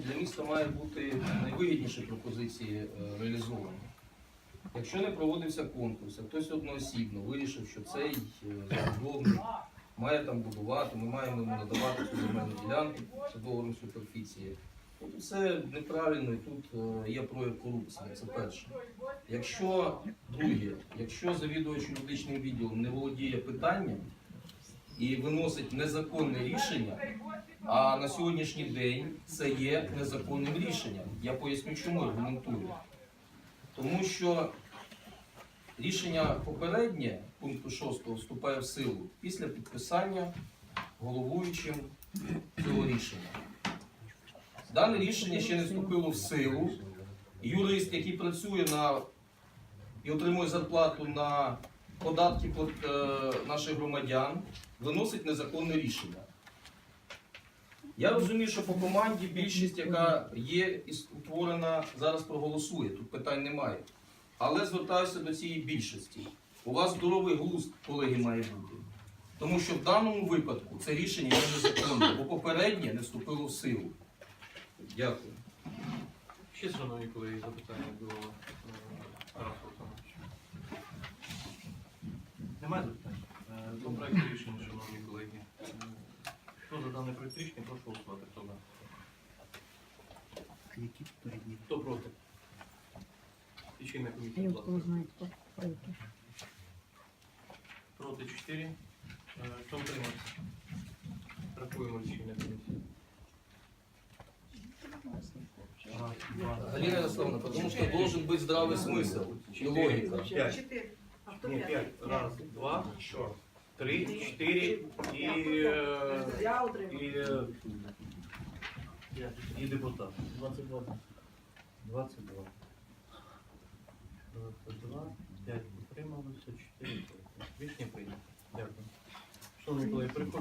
для міста має бути найвигідніші пропозиції е, реалізовані. Якщо не проводився конкурс, а хтось одноосібно вирішив, що цей е, забудовник має там будувати, ми маємо йому надавати цю земельну ділянку з договором суперфіції. Тут це неправильно і тут е, є прояв корупції. Це перше. Якщо друге, якщо завідувач юридичним відділом не володіє питанням і виносить незаконне рішення, а на сьогоднішній день це є незаконним рішенням. Я поясню, чому аргументую. Тому що рішення попереднє пункту 6 вступає в силу після підписання головуючим цього рішення. Дане рішення ще не вступило в силу. Юрист, який працює на і отримує зарплату на податки е, наших громадян, виносить незаконне рішення. Я розумію, що по команді більшість, яка є утворена, зараз проголосує. Тут питань немає. Але звертаюся до цієї більшості. У вас здоровий глузд, колеги, має бути. Тому що в даному випадку це рішення є незаконне, бо попереднє не вступило в силу. Дякую. Ще, шановні колеги, запитання до е, Тараса Олександровича Немає запитань? Е, До проекту рішення, шановні колеги. Е, Хто за даний проект рішення, прошу голосувати. Хто за? Які попередні? Хто проти? Лічильна А комісія, я будь откуда ласка. знаю, кто пройти. Проти 4. Е, Хто утримався? Рахуємо лічильна комісія. Раз, два, Галина Ярославовна, потому что должен быть здравый смысл и логика. Пять. Четыре. Ні, п'ять. Раз, два, три, чотири і, е, Я отримав. і, е, і депутат. 22. 22. 22, 5 утрималося, 4 проти. Рішення прийнято. Дякую. Шановні колеги, переходимо.